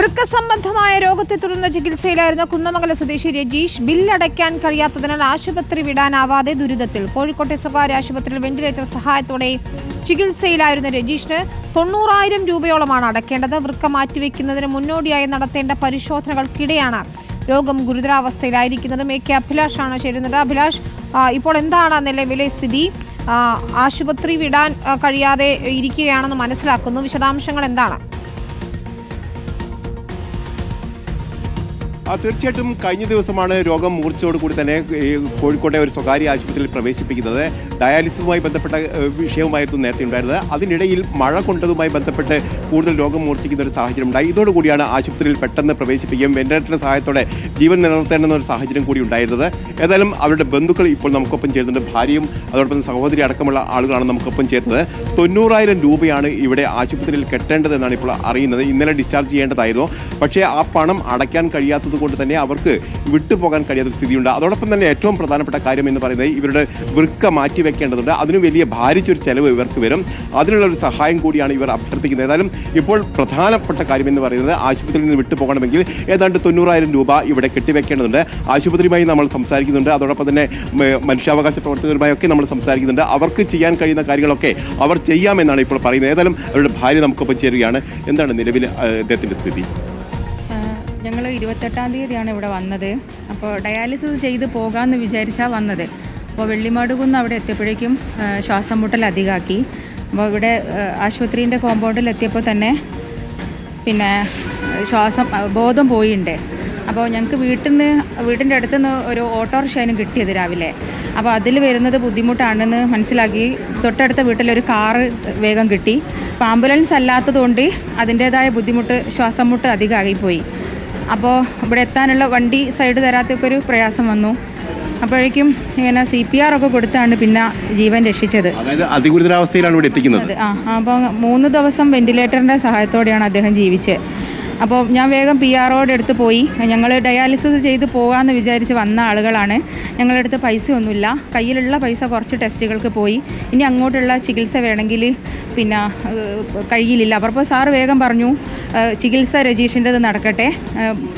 വൃക്ക സംബന്ധമായ രോഗത്തെ തുടർന്ന് ചികിത്സയിലായിരുന്ന കുന്നമംഗല സ്വദേശി രജീഷ് ബില്ലടയ്ക്കാൻ കഴിയാത്തതിനാൽ ആശുപത്രി വിടാനാവാതെ ദുരിതത്തിൽ. കോഴിക്കോട്ടെ സ്വകാര്യ ആശുപത്രിയിൽ വെന്റിലേറ്റർ സഹായത്തോടെ ചികിത്സയിലായിരുന്ന രജീഷിന് തൊണ്ണൂറായിരം രൂപയോളമാണ് അടയ്ക്കേണ്ടത്. വൃക്ക മാറ്റിവെക്കുന്നതിന് മുന്നോടിയായി നടത്തേണ്ട പരിശോധനകൾക്കിടെയാണ് രോഗം ഗുരുതരാവസ്ഥയിലായിരിക്കുന്നത്. എ കെ അഭിലാഷാണ് ചേരുന്നത്. അഭിലാഷ് ഇപ്പോൾ എന്താണ് നിലവിലെ സ്ഥിതി? ആശുപത്രി വിടാൻ കഴിയാതെ ഇരിക്കുകയാണെന്ന് മനസ്സിലാക്കുന്നു. വിശദാംശങ്ങൾ എന്താണ്? തീർച്ചയായിട്ടും കഴിഞ്ഞ ദിവസമാണ് രോഗം മൂർച്ചയോടുകൂടി തന്നെ കോഴിക്കോട്ടെ ഒരു സ്വകാര്യ ആശുപത്രിയിൽ പ്രവേശിപ്പിക്കുന്നത്. ഡയാലിസിസുമായി ബന്ധപ്പെട്ട വിഷയവുമായിരുന്നു നേരത്തെ ഉണ്ടായിരുന്നത്. അതിനിടയിൽ മഴ കൊണ്ടതുമായി ബന്ധപ്പെട്ട് കൂടുതൽ രോഗം മൂർച്ഛിക്കുന്ന ഒരു സാഹചര്യം ഉണ്ടായി ഇതോടുകൂടിയാണ് ആശുപത്രിയിൽ പെട്ടെന്ന് പ്രവേശിപ്പിക്കുകയും വെന്റിലേറ്ററിന്റെ സഹായത്തോടെ ജീവൻ നിലനിർത്തേണ്ടുന്ന ഒരു സാഹചര്യം കൂടി ഉണ്ടായിരുന്നത്. ഏതായാലും അവരുടെ ബന്ധുക്കൾ ഇപ്പോൾ നമുക്കൊപ്പം ചേരുന്നുണ്ട്. ഭാര്യയും അതോടൊപ്പം സഹോദരി അടക്കമുള്ള ആളുകളാണ് നമുക്കൊപ്പം ചേരുന്നത്. തൊണ്ണൂറായിരം രൂപയാണ് ഇവിടെ ആശുപത്രിയിൽ കെട്ടേണ്ടതെന്നാണ് ഇപ്പോൾ അറിയുന്നത്. ഇന്നലെ ഡിസ്ചാർജ് ചെയ്യേണ്ടതായിരുന്നു. പക്ഷേ ആ പണം അടയ്ക്കാൻ കഴിയാത്തത് കൊണ്ട് തന്നെ അവർക്ക് വിട്ടുപോകാൻ കഴിയാത്ത സ്ഥിതിയുണ്ട്. അതോടൊപ്പം തന്നെ ഏറ്റവും പ്രധാനപ്പെട്ട കാര്യം എന്ന് പറയുന്നത് ഇവരുടെ വൃക്ക മാറ്റി വെക്കേണ്ടതുണ്ട്. അതിന് വലിയ ഭാരിച്ചൊരു ചെലവ് ഇവർക്ക് വരും. അതിനുള്ള ഒരു സഹായം കൂടിയാണ് ഇവർ അഭ്യർത്ഥിക്കുന്നത്. ഏതായാലും ഇപ്പോൾ പ്രധാനപ്പെട്ട കാര്യം എന്ന് പറയുന്നത് ആശുപത്രിയിൽ നിന്ന് വിട്ടുപോകണമെങ്കിൽ ഏതാണ്ട് തൊണ്ണൂറായിരം രൂപ ഇവിടെ കെട്ടിവെക്കേണ്ടതുണ്ട്. ആശുപത്രിയുമായി നമ്മൾ സംസാരിക്കുന്നുണ്ട്. അതോടൊപ്പം തന്നെ മനുഷ്യാവകാശ പ്രവർത്തകരുമായി ഒക്കെ നമ്മൾ സംസാരിക്കുന്നുണ്ട്. അവർക്ക് ചെയ്യാൻ കഴിയുന്ന കാര്യങ്ങളൊക്കെ അവർ ചെയ്യാമെന്നാണ് ഇപ്പോൾ പറയുന്നത്. ഏതായാലും അവരുടെ ഭാര്യ നമുക്കൊപ്പം ചേരുകയാണ്. എന്താണ് നിലവിൽ അദ്ദേഹത്തിന്റെ സ്ഥിതി? ഞങ്ങൾ ഇരുപത്തെട്ടാം തീയതിയാണ് ഇവിടെ വന്നത്. അപ്പോൾ ഡയാലിസിസ് ചെയ്ത് പോകാമെന്ന് വിചാരിച്ചാണ് വന്നത്. അപ്പോൾ വെള്ളിമാടുകുന്ന് അവിടെ എത്തിയപ്പോഴേക്കും ശ്വാസം മുട്ടൽ അധികമാക്കി. അപ്പോൾ ഇവിടെ ആശുപത്രീന്റെ കോമ്പൗണ്ടിൽ എത്തിയപ്പോൾ തന്നെ പിന്നെ ശ്വാസം ബോധം പോയിണ്ട്. അപ്പോൾ ഞങ്ങൾക്ക് വീട്ടിൽ നിന്ന് വീടിന്റെ അടുത്ത് നിന്ന് ഒരു ഓട്ടോറിക്ഷാനും കിട്ടിയത് രാവിലെ. അപ്പോൾ അതിൽ വരുന്നത് ബുദ്ധിമുട്ടാണെന്ന് മനസ്സിലാക്കി തൊട്ടടുത്ത വീട്ടിലൊരു കാറ് വേഗം കിട്ടി. അപ്പോൾ ആംബുലൻസ് അല്ലാത്തതുകൊണ്ട് അതിന്റേതായ ബുദ്ധിമുട്ട് ശ്വാസം മുട്ട് അധികമായിപ്പോയി. അപ്പോൾ ഇവിടെ എത്താനുള്ള വണ്ടി സൈഡ് തരാത്തൊക്കെ ഒരു പ്രയാസം വന്നു. അപ്പോഴേക്കും ഇങ്ങനെ സി പി ആർ ഒക്കെ കൊടുത്താണ് പിന്നെ ജീവൻ രക്ഷിച്ചത്. അതിഗുരുതരാവസ്ഥയിലാണ് ഇവിടെ എത്തിക്കുന്നത്. ആ അപ്പോൾ മൂന്ന് ദിവസം വെന്റിലേറ്ററിന്റെ സഹായത്തോടെയാണ് അദ്ദേഹം ജീവിച്ചത്. അപ്പോൾ ഞാൻ വേഗം പി ആർ ഒയുടെ അടുത്ത് പോയി. ഞങ്ങൾ ഡയാലിസിസ് ചെയ്ത് പോകാമെന്ന് വിചാരിച്ച് വന്ന ആളുകളാണ്. ഞങ്ങളുടെ അടുത്ത് പൈസ ഒന്നുമില്ല കയ്യിലുള്ള പൈസ കുറച്ച് ടെസ്റ്റുകൾക്ക് പോയി. ഇനി അങ്ങോട്ടുള്ള ചികിത്സ വേണമെങ്കിൽ പിന്നെ കഴിയില്ല അപ്പോൾ സാറ് വേഗം പറഞ്ഞു ചികിത്സ രജീഷിന്റെത് നടക്കട്ടെ.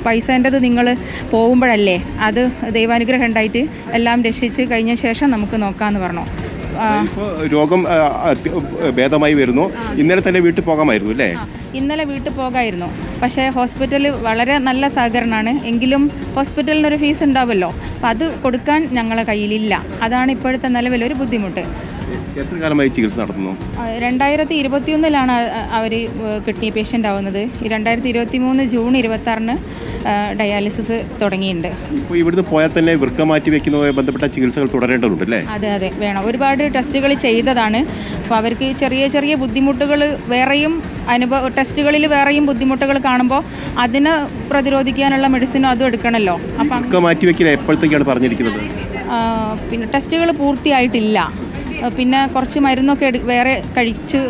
പൈസേന്റെത് നിങ്ങൾ പോകുമ്പോഴല്ലേ അത് ദൈവാനുഗ്രഹം ഉണ്ടായിട്ട് എല്ലാം രക്ഷിച്ച് കഴിഞ്ഞ ശേഷം നമുക്ക് നോക്കാമെന്ന് പറഞ്ഞു. ഇപ്പോൾ രോഗം ഭേദമായി വരുന്നു. ഇന്നലെ തന്നെ വീട്ടിൽ പോകാമായിരുന്നു അല്ലേ? ഇന്നലെ വീട്ടിൽ പോകായിരുന്നു. പക്ഷേ ഹോസ്പിറ്റലിൽ വളരെ നല്ല സഹകരണമാണ്. എങ്കിലും ഹോസ്പിറ്റലിനൊരു ഫീസ് ഉണ്ടാവുമല്ലോ അപ്പം അത് കൊടുക്കാൻ ഞങ്ങളെ കയ്യിലില്ല. അതാണ് ഇപ്പോഴത്തെ നിലവിലൊരു ബുദ്ധിമുട്ട്. എത്ര കാലമായി ചികിത്സ നടത്തുന്നു? രണ്ടായിരത്തി ഇരുപത്തിയൊന്നിലാണ് അവർ കിഡ്നി പേഷ്യന്റ് ആവുന്നത്. ഈ രണ്ടായിരത്തി ഇരുപത്തി മൂന്ന് ജൂൺ ഇരുപത്തി ആറിന് ഡയാലിസിസ് തുടങ്ങിയിട്ടുണ്ട്. ഇപ്പോൾ ഇവിടുന്ന് പോയാൽ തന്നെ വൃക്ക മാറ്റി വെക്കുന്നതുമായി ബന്ധപ്പെട്ട ചികിത്സകൾ തുടരേണ്ടതുണ്ട് അല്ലേ? അതെ അതെ. വേണം. ഒരുപാട് ടെസ്റ്റുകൾ ചെയ്തതാണ്. അപ്പോൾ അവർക്ക് ചെറിയ ചെറിയ ബുദ്ധിമുട്ടുകൾ വേറെയും അനുഭവ ടെസ്റ്റുകളിൽ വേറെയും ബുദ്ധിമുട്ടുകൾ കാണുമ്പോൾ അതിനെ പ്രതിരോധിക്കാനുള്ള മെഡിസിനും അതും എടുക്കണമല്ലോ അപ്പം വൃക്ക മാറ്റി വെക്കില്ല എപ്പോഴത്തേക്കാണ് പറഞ്ഞിരിക്കുന്നത്? പിന്നെ ടെസ്റ്റുകൾ പൂർത്തിയായിട്ടില്ല. പിന്നെ കുറച്ച് മരുന്നൊക്കെ വേറെ കഴിച്ച്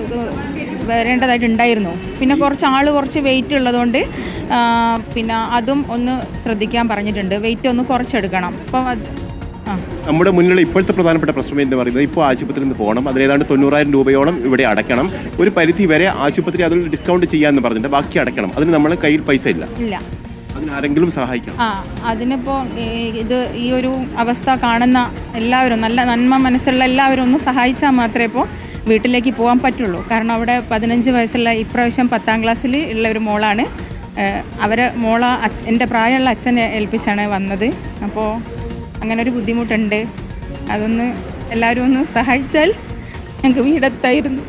വരേണ്ടതായിട്ടുണ്ടായിരുന്നു പിന്നെ കുറച്ച് ആൾ കുറച്ച് വെയിറ്റ് ഉള്ളതുകൊണ്ട് പിന്നെ അതും ഒന്ന് ശ്രദ്ധിക്കാൻ പറഞ്ഞിട്ടുണ്ട്. വെയിറ്റ് ഒന്ന് കുറച്ചെടുക്കണം. അപ്പം അത് നമ്മുടെ മുന്നിലുള്ള ഇപ്പോഴത്തെ പ്രധാനപ്പെട്ട പ്രശ്നം എന്ന് പറയുന്നത് ഇപ്പോൾ ആശുപത്രിയിൽ നിന്ന് പോകണം. അതിന് ഏതാണ്ട് തൊണ്ണൂറായിരം രൂപയോളം ഇവിടെ അടയ്ക്കണം. ഒരു പരിധി വരെ ആശുപത്രി അതിൽ ഡിസ്കൗണ്ട് ചെയ്യാമെന്ന് പറഞ്ഞിട്ട് ബാക്കി അടയ്ക്കണം. അതിന് നമ്മൾ കയ്യിൽ പൈസ ഇല്ല. ഇല്ല. അതിന് ആരെങ്കിലും സഹായിക്കണം. ആ അതിനിപ്പോൾ ഇത് ഈ ഒരു അവസ്ഥ കാണുന്ന എല്ലാവരും നല്ല നന്മ മനസ്സുള്ള എല്ലാവരും ഒന്ന് സഹായിച്ചാൽ മാത്രമേ ഇപ്പോൾ വീട്ടിലേക്ക് പോകാൻ പറ്റുള്ളൂ. കാരണം അവിടെ പതിനഞ്ച് വയസ്സുള്ള ഇപ്രാവശ്യം പത്താം ക്ലാസ്സിൽ ഉള്ള ഒരു മോളാണ്. അവരെ മോള എന്റെ പ്രായമുള്ള അച്ഛനെ ഏൽപ്പിച്ചാണ് വന്നത്. അപ്പോൾ അങ്ങനെ ഒരു ബുദ്ധിമുട്ടുണ്ട്. അതൊന്ന് എല്ലാവരും ഒന്ന് സഹായിച്ചാൽ ഞങ്ങൾക്ക് വീടെത്തായിരുന്നു.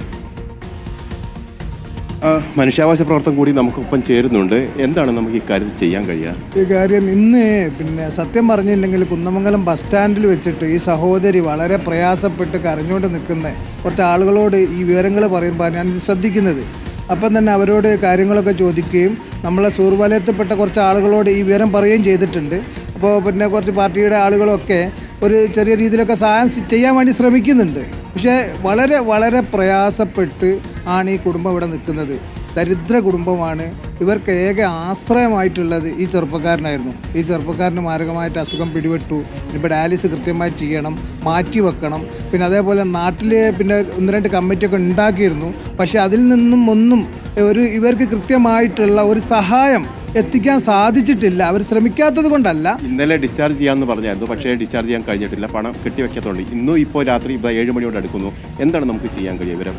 ആ, മനുഷ്യാവകാശ പ്രവർത്തനം കൂടി നമുക്കൊപ്പം ചേരുന്നുണ്ട്. എന്താണ് നമുക്ക് ഈ ചെയ്യാൻ കഴിയുക? ഈ കാര്യം ഇന്ന് പിന്നെ സത്യം പറഞ്ഞില്ലെങ്കിൽ കുന്നമംഗലം ബസ് സ്റ്റാൻഡിൽ വെച്ചിട്ട് ഈ സഹോദരി വളരെ പ്രയാസപ്പെട്ട് കരഞ്ഞുകൊണ്ട് നിൽക്കുന്ന കുറച്ച് ആളുകളോട് ഈ വിവരങ്ങൾ പറയുമ്പോൾ ഞാൻ ശ്രദ്ധിക്കുന്നത്. അപ്പം തന്നെ അവരോട് കാര്യങ്ങളൊക്കെ ചോദിക്കുകയും നമ്മളെ സൂർവലയത്തിൽപ്പെട്ട കുറച്ച് ആളുകളോട് ഈ വിവരം പറയുകയും ചെയ്തിട്ടുണ്ട്. അപ്പോൾ പിന്നെ കുറച്ച് പാർട്ടിയുടെ ആളുകളൊക്കെ ഒരു ചെറിയ രീതിയിലൊക്കെ സഹായം ചെയ്യാൻ വേണ്ടി ശ്രമിക്കുന്നുണ്ട്. പക്ഷേ വളരെ വളരെ പ്രയാസപ്പെട്ട് ആണ് ഈ കുടുംബം ഇവിടെ നിൽക്കുന്നത്. ദരിദ്ര കുടുംബമാണ്. ഇവർക്ക് ഏക ആശ്രയമായിട്ടുള്ളത് ഈ ചെറുപ്പക്കാരനായിരുന്നു. ഈ ചെറുപ്പക്കാരന് മാരകമായിട്ട് അസുഖം പിടിപെട്ടു. ഇപ്പോൾ ഡയാലിസ് കൃത്യമായിട്ട് ചെയ്യണം മാറ്റി വെക്കണം. പിന്നെ അതേപോലെ നാട്ടിൽ പിന്നെ ഒന്ന് രണ്ട് കമ്മിറ്റിയൊക്കെ ഉണ്ടാക്കിയിരുന്നു. പക്ഷേ അതിൽ നിന്നും ഒന്നും ഒരു ഇവർക്ക് കൃത്യമായിട്ടുള്ള ഒരു സഹായം എത്തിക്കാൻ സാധിച്ചിട്ടില്ല. അവർ ശ്രമിക്കാത്തത് കൊണ്ടല്ല. ഇന്നലെ ഡിസ്ചാർജ് ചെയ്യാമെന്ന് പറഞ്ഞായിരുന്നു. പക്ഷേ ഡിസ്ചാർജ് ചെയ്യാൻ കഴിഞ്ഞിട്ടില്ല. പണം കെട്ടിവെക്കാത്തതുകൊണ്ട് ഇന്നും ഇപ്പോൾ രാത്രി ഇപ്പോൾ ഏഴ് മണിയോട് അടുക്കുന്നു. എന്താണ് നമുക്ക് ചെയ്യാൻ കഴിയുക? ഇവരെ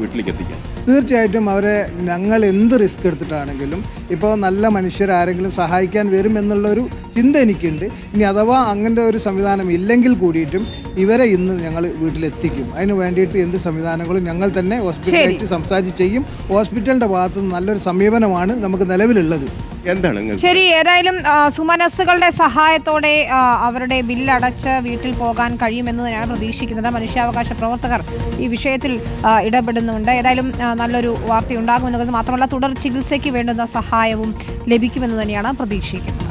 വീട്ടിലേക്ക് എത്തിക്കാൻ. തീർച്ചയായിട്ടും അവരെ ഞങ്ങൾ എന്ത് റിസ്ക് എടുത്തിട്ടാണെങ്കിലും ഇപ്പോൾ നല്ല മനുഷ്യരാരെങ്കിലും സഹായിക്കാൻ വരും എന്നുള്ളൊരു ചിന്ത എനിക്കുണ്ട് ഇനി അഥവാ അങ്ങനത്തെ ഒരു സംവിധാനം ഇല്ലെങ്കിൽ കൂടിയിട്ടും ഇവരെ ഇന്ന് ഞങ്ങൾ വീട്ടിലെത്തിക്കും. അതിന് വേണ്ടിയിട്ട് എന്ത് സംവിധാനങ്ങളും ഞങ്ങൾ തന്നെ ഹോസ്പിറ്റലായിട്ട് സംസാരിച്ച് ചെയ്യും. ഹോസ്പിറ്റലിന്റെ ഭാഗത്ത് നിന്ന് നല്ലൊരു സമീപനമാണ് നമുക്ക് നിലവിലുള്ളത്. എന്താണ് ശരി ഏതായാലും സുമനസ്സുകളുടെ സഹായത്തോടെ അവരുടെ ബില്ലടച്ച് വീട്ടിൽ പോകാൻ കഴിയുമെന്ന് തന്നെയാണ് പ്രതീക്ഷിക്കുന്നത്. മനുഷ്യാവകാശ പ്രവർത്തകർ ഈ വിഷയത്തിൽ ഇടപെടുന്നുണ്ട്. ഏതായാലും നല്ലൊരു നല്ലൊരു വാർത്തയുണ്ടാകുമെന്നുള്ളത് മാത്രമല്ല തുടർ ചികിത്സയ്ക്ക് വേണ്ടുന്ന സഹായവും ലഭിക്കുമെന്ന് തന്നെയാണ് പ്രതീക്ഷിക്കുന്നത്.